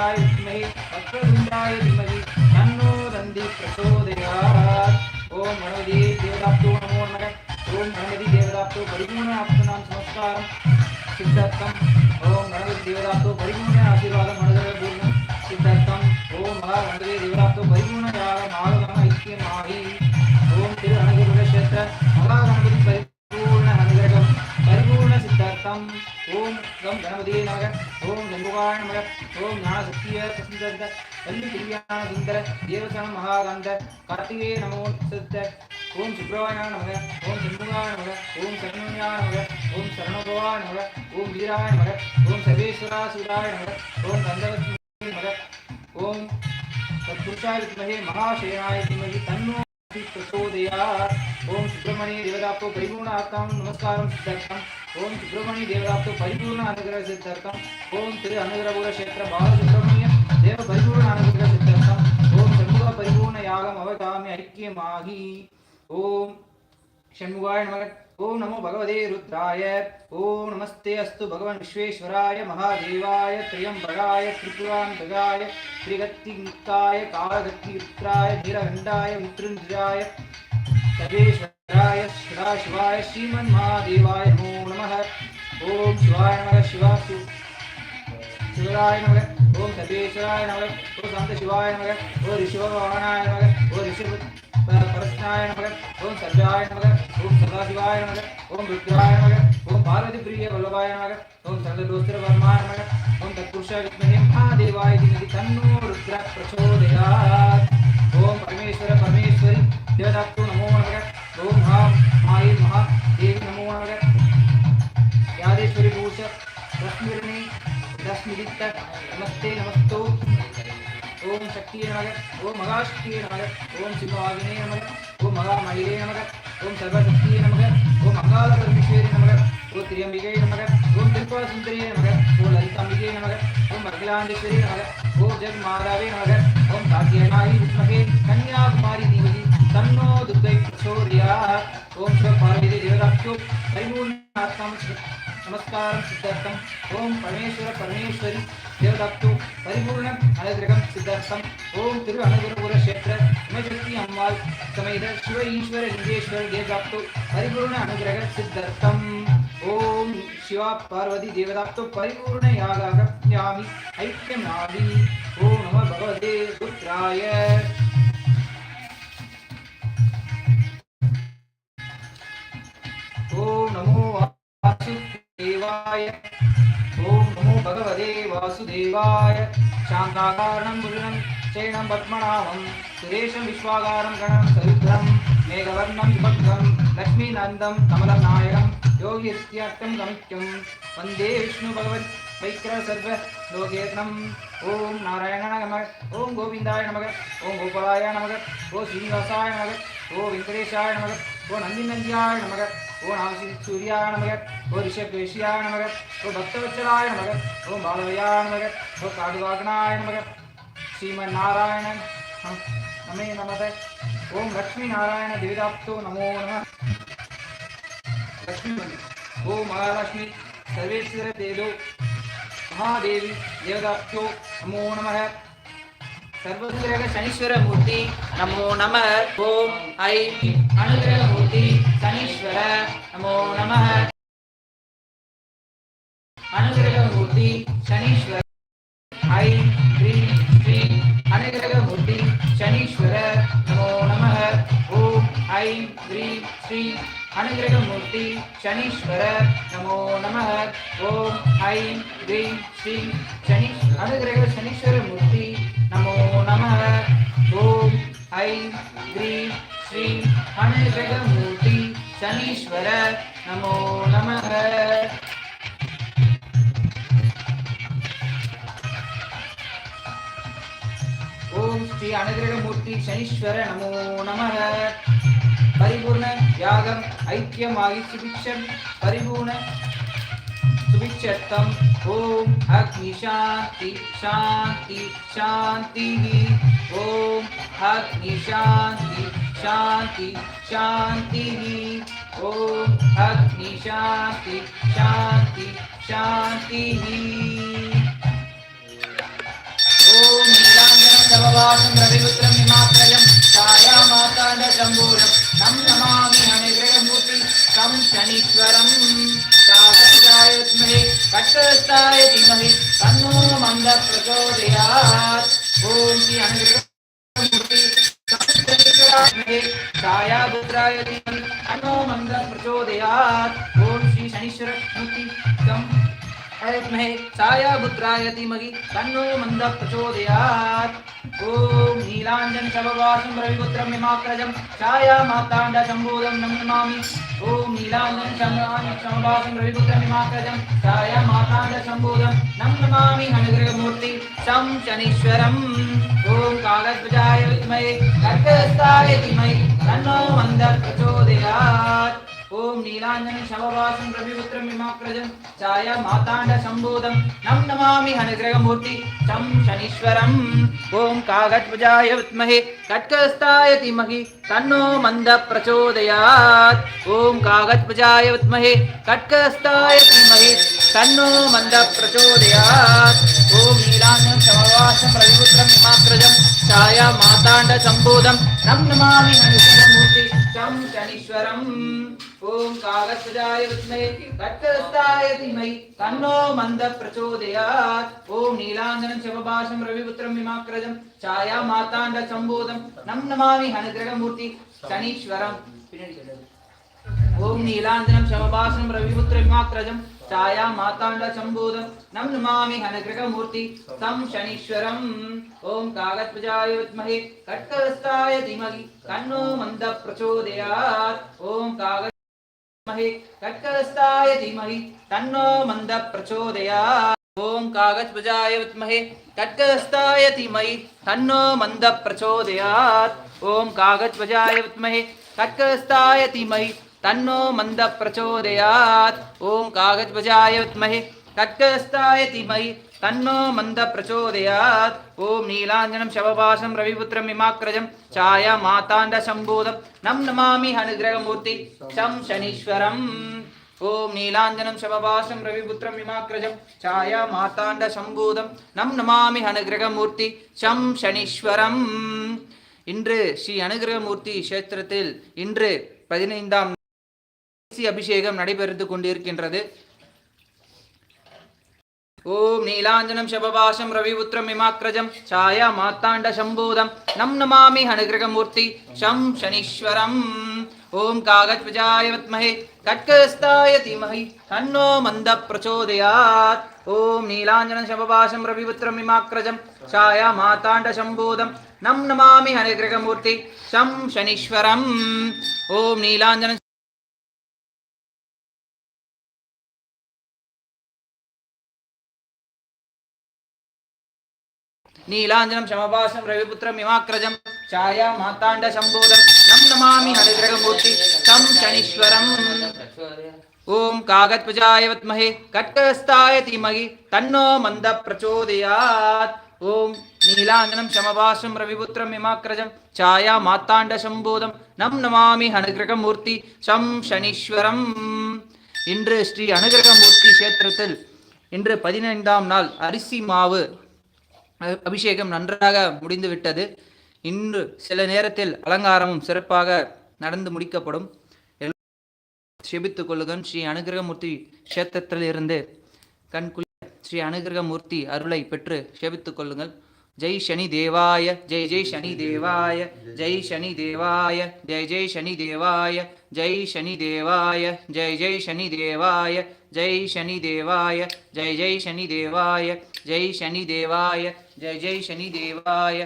வக்ரதுண்டாய விஷ்மகி வக்ரதுண்டாய விஷ்மகி தன்னோ தந்தி பிரசோதயார் ஓம் மனோதி தேவதாப்தோ நமோ நமக. ஓம் மனோதி தேவதாப்தோ பரிபூர்ண ஆப்தனாம் நமஸ்காரம் சித்தார்த்தம். ஓம் மனோதி தேவதாப்தோ பரிபூர்ண ஆசீர்வாதம் மனதர பூர்ணம். சித்தார்த்தம். ஓம் மகா மனதே தேவதாப்தோ பரிபூர்ண யாக மாதவன ஐக்கியமாகி. ஓம் திரு அனகுருட கஷேத்திர மகாகண பரிபூர்ண சித்தார்த்தம் ஓம் கம் கணபதியே நமக ஓம் ஜம்புகாய நமக ஓம் ஞான சக்திய பிரசிந்த வள்ளி திவ்யான சுந்தர தேவசன மகாகாந்த கார்த்திகே நமோ சித்த ஓம் சுப்ரவாய நமக ஓம் ஜம்புகாய நமக ஓம் சரண்யாய நமக ஓம் சரணபவாய நமக ஓம் வீராய நமக ஓம் சர்வேஸ்வரா சூராய நமக ஓம் கந்தவத்மி நமக ஓம் तत्पुरुषाय विद्महे महाशयनाय धीमहि तन्नो प्रचोदयात् ओम सुब्रह्मण्य देवदाप्तो परिपूर्ण आत्मां नमस्कारं सिद्धार्थम् ओम सुब्रह्मण्य देवदाप्तो परिपूर्ण अनुग्रह सिद्धार्थम् ओम तिரு अनुग्रहपुर क्षेत्र बालसुब्रह्मण्य देव परिपूर्ण अनुग्रह सिद्धार्थम् ओम षण्मुख परिपूर्ण यागम् अवगामि ऐक्यमाहि। ओम षण्मुखाय नमः। ओम नमो भगवते रुद्राय। ओम नमस्ते अस्तु भगवान् विश्वेश्वराय महादेवाय त्र्यम्बकाय त्रिपुरान्तकाय त्रिगत्तिमुक्ताय कालगत्तियुक्ताय धीरगण्डाय मृत्युञ्जयाय सदेश्वराय सदाशिवाय श्रीमन्महादेवाय नमो नमः ॐ शिवाय नमः शिवासु शिवराय नमः ॐ सदेश्वराय नमः ॐ शान्तशिवाय नमः ॐ ऋषिभवानाय नमः ॐ ऋषि परस्नाय नमः ॐ सर्जाय नमः ॐ सदाशिवाय नमः ॐ रुद्राय नमः ॐ पार्वतीप्रिय वल्लभाय नमः ॐ सर्वदोस्त्रवर्माय नमः ॐ तत्पुरुषाय विद्महे महादेवाय धीमहि तन्नो रुद्रः प्रचोदयात् ॐ परमेश्वर परमेश्वरि देवदत्तो नमो ஓம் ஹா மாயை மகா தேவி நமோனாக யாதேஸ்வரி பூஷ ரஸ்மிரணி ரஸ்மிதித்த நமஸ்தே நமஸ்தோ ஓம் சக்தியே நமக ஓம் மகாஷ்டியே நமக ஓம் சிவாகினே நமக ஓம் மகா மயிலே நமக ஓம் சர்வசக்தியே நமக ஓம் அகால பரமேஸ்வரே நமக ஓ திரியம்பிகை நமக ஓம் திருப்பா சுந்தரியே நமக ஓ லலிதாம்பிகை நமக ஓம் அகிலாண்டேஸ்வரி நமக ஓ ஜெகமாதாவே நமக ஓம் காத்தியனாயி விஷ்மகே கன்னியாகுமாரி தீவதி தன்னோ சௌரியாக ஓம் ஸ்வ பார்வதி தேவராட்சோ பரிபூர்ணாத்மம் நமஸ்காரம் சித்தார்த்தம். ஓம் பரமேஸ்வர பரமேஸ்வரி தேவதாப்து பரிபூர்ண அனுகிரகம் சித்தார்த்தம். ஓம் திரு அனுகுரபுர கஷேத்திர இமசக்தி அம்மாள் சமேத சிவ ஈஸ்வர லிங்கேஸ்வர் தேவதாப்து பரிபூர்ண அனுகிரக சித்தார்த்தம். ஓம் சிவா பார்வதி தேவதாப்து பரிபூர்ண யாகாக யாமி ஐக்கியம் ஓம் நம பகவதே புத்ராய वासुदेवाय ओम नमो भगवते वासुदेवाय शान्ताकारणं भुजनं चैनं पद्मनाभं सुरेशं विश्वागारं गणं सरुद्रं मेघवर्णं विभक्तं लक्ष्मीनन्दं कमलं नायकं योगित्यर्थं गमित्यं वन्दे विष्णुभगवत् वैक्र सर्व लोकेतनम् ॐ नारायणाय नमः ॐ गोविन्दाय नमः ॐ गोपालाय नमः ॐ श्रीनिवासाय नमः ॐ वेङ्कटेशाय नमः ॐ नन्दिनन्द्याय नमः ॐ नामसी सूर्याय नमः ॐ ऋषभेश्याय नमः ॐ भक्तवत्सलाय नमः ॐ बालवयाय नमः ॐ काडुवागनाय नमः श्रीमन्नारायण नमे नमः ॐ लक्ष्मीनारायण देवताप्तो नमो नमः लक्ष्मी ॐ महालक्ष्मी सर्वेश्वर देवो महादेवी देवताप्तो नमो नमः सर्वग्रह சர்வகிரக சனீஸ்வர மூர்த்தி நமோ நம ஓம் ஐ. அனுகிரக மூர்த்தி சனீஸ்வர. நமோ நம அனுகிரக மூர்த்தி சனீஸ்வர. ஐ. ஹ்ரீம் ஸ்ரீ. அனுகிரக மூர்த்தி சனீஸ்வர. நமோ நம ஓம் ஐ. ஹ்ரீம் ஸ்ரீ. அனுகிரக மூர்த்தி சனீஸ்வர. நமோ நம ஓம் ஐ. ஹ்ரீம் ஸ்ரீ. சனீஸ் அனுகிரக சனீஸ்வர மூர்த்தி நம ஓம் ஐம் ஹ்ரீம் ஸ்ரீம் அனுகிரகமூர்த்தி சனீஸ்வர நமோ நம ஓம் ஸ்ரீ அனுகிரகமூர்த்தி சனீஸ்வர நமோ நம பரிபூர்ண யாகம் ஐக்கியமாகி சுபிக்ஷன் பரிபூர்ண द्विशतम् ॐ अग्निशान्ति, शान्ति, शान्तिः। ॐ शांति शान्ति, शान्तिः। ॐ अग्निशान्ति, शान्ति, शान्तिः। ॐ नीलाञ्जनं नववासं रविपुत्रं हिमात्रयम् விக்னேஸ்வரத்தாய தீமகி தன்னோ மந்த பிரச்சோதயாத் ஓம் ஸ்ரீ சாயாபுத்ராய தீமகி தன்னோ மந்த பிரச்சோதயாத் ஓம் ஸ்ரீ சனீஸ்வர ஐத்மஹே சாயாபுத்ராய தீமகி தன்னோ மந்த பிரச்சோதயாத் ஓம் நீலாஞ்சன் சபவாசம் ரவிபுத்திரம் இமாக்ரஜம் சாயா மாத்தாண்ட சம்போதம் நமாமி ஓம் நீலாஞ்சன் சமவாசம் ரவிபுத்திரம் இமாக்ரஜம் சாயா மாத்தாண்ட சம்போதம் நமாமி அனுகிரகமூர்த்தி சம் சனீஸ்வரம் ஓம் காலத்வஜாய வித்மயே கர்கஸ்தாய தீமகி தன்னோ மந்த பிரச்சோதயாத் ఓం నీలాంజనం శవవాసం రవిపుత్రం విమాగ్రజం ఛాయ మాతాండ సంబోధం. నం నమామి హనుగ్రహమూర్తి తం శనీశ్వరం. ఓం కాగత్వజాయ విద్మహే కట్కస్తాయ ధీమహి తన్నో మంద ప్రచోదయాత్. ఓం కాగత్వజాయ విద్మహే కట్కస్తాయ ధీమహి తన్నో మంద ప్రచోదయాత్. ఓం నీలాంజనం శవవాసం రవిపుత్రం విమాగ్రజం ఛాయ మాతాండ సంబోధం. నం నమామి హనుగ్రహమూర్తి ஷம் சனீஸ்வரம் ஓம் காகஸ்வஜாய வித்மே கட்கதஸ்தாய தீமை தன்னோ மந்த பிரச்சோதயாத் ஓம் நீலாஞ்சனம் சிவபாஷம் ரவிபுத்திரம் விமாக்ரஜம் சாயா மாதாண்ட சம்போதம் நம் நமாமி அனுகிரகமூர்த்தி சனீஸ்வரம் பின்னாடி ஓம் நீலாஞ்சனம் சமபாசனம் ரவிபுத்ரமாத்ரஜம் ಛಾಯಾ ಮಾತಾಂಡ ಶಂಭೂದಂ ನಂ ನಮಾಮಿ ಹನಗೃಹ ಮೂರ್ತಿ ತಂ ಶನೀಶ್ವರಂ ಓಂ ಕಾಗತ್ಪಜಾಯ ವಿದ್ಮಹೆ ಕಟ್ಕಲಸ್ತಾಯ ಧೀಮಹಿ ತನ್ನೋ ಮಂದ ಪ್ರಚೋದಯಾತ್ ಓಂ ಕಾಗತ್ ಮಹೆ ಕಟ್ಕಲಸ್ತಾಯ ಧೀಮಹಿ ತನ್ನೋ ಮಂದ ಪ್ರಚೋದಯಾತ್ ಓಂ ಕಾಗತ್ಪಜಾಯ ವಿದ್ಮಹೆ ಕಟ್ಕಲಸ್ತಾಯ ಧೀಮಹಿ ತನ್ನೋ ಮಂದ ಪ್ರಚೋದಯಾತ್ ಓಂ ಕಾಗತ್ಪಜಾಯ ವಿದ್ಮಹೆ ಕಟ್ಕಲಸ್ತಾಯ ಧೀಮಹಿ तन्नो मंद प्रचोदयात् ओम कागजभुजाय विद्महे कटकस्ताय धीमहि तन्नो मंद प्रचोदयात् ओम नीलांजनं शवभाषं रविपुत्रं इमाग्रजं छाया माताण्ड शम्भूतं नम नमामि हनुग्रहमूर्ति शं शनीश्वरम् ஓம் நீலாஞ்சனம் சமபாசம் ரவிபுத்திரம் விமாக்கிரஜம் சாயா மாத்தாண்ட சம்பூதம் நம் நமாமி அனுகிரகமூர்த்தி சம் சனீஸ்வரம் இன்று ஸ்ரீ அனுகிரகமூர்த்தி கஷேத்திரத்தில் இன்று பதினைந்தாம் அபிஷேகம் நடைபெறுத்து கொண்டிருக்கின்றது. ஓம் நீலாஞ்சனம் சபபாசம் ரவிபுத்திரம் இமாக்ரஜம் சாயா மாத்தாண்ட சம்பூதம். நம் நமாமி ஹனுகிரகமூர்த்தி ஷம் சனீஸ்வரம். ஓம் காகத்வஜாய வித்மஹே. கட்கஸ்தாய தீமஹி. தன்னோ மந்த பிரச்சோதயாத். ஓம் நீலாஞ்சனம் சபபாசம் ரவிபுத்திரம் இமாக்ரஜம் சாயா மாத்தாண்ட சம்பூதம். நம் நமாமி ஹனுகிரகமூர்த்தி ஷம் சனீஸ்வரம். ஓம் நீலாஞ்சனம் நீலாஞ்சனம் சமபாசம் ரவிபுத்திரம் இமாக்கிரஜம் சாயா மாத்தாண்ட சம்போதம். நம் நமாமி ஹரிகிரகமூர்த்தி தம் சனீஸ்வரம். ஓம் காகத்வஜாய வத்மஹே. கட்டஸ்தாய தீமகி தன்னோ மந்த பிரச்சோதயாத். ஓம் நீலாஞ்சனம் சமபாசம் ரவிபுத்திரம் இமாக்கிரஜம் சாயா மாத்தாண்ட சம்போதம். நம் நமாமி அனுகிரகமூர்த்தி சம் சனீஸ்வரம். இன்று ஸ்ரீ அனுகிரகமூர்த்தி கஷேத்திரத்தில் இன்று பதினைந்தாம் நாள் அரிசி மாவு அபிஷேகம் நன்றாக முடிந்துவிட்டது. இன்று சில நேரத்தில் அலங்காரமும் சிறப்பாக நடந்து முடிக்கப்படும். செபித்துக் ஸ்ரீ அனுகிரகமூர்த்தி கஷேத்திரத்திலிருந்து கண்குள்ள ஸ்ரீ அனுகிரகமூர்த்தி அருளை பெற்று செபித்துக் கொள்ளுங்கள். ஜெய் சனி தேவாய ஜெய் ஜெய் சனி தேவாய ஜெய் சனி தேவாய ஜெய் ஜெய் சனி தேவாய ஜெய் சனி தேவாய ஜெய் ஜெய் சனி தேவாய ஜெய் சனி தேவாய ஜெய் ஜெய் சனி தேவாய ஜெய் சனி தேவாய ஜெய் ஜெய் சனி தேவாய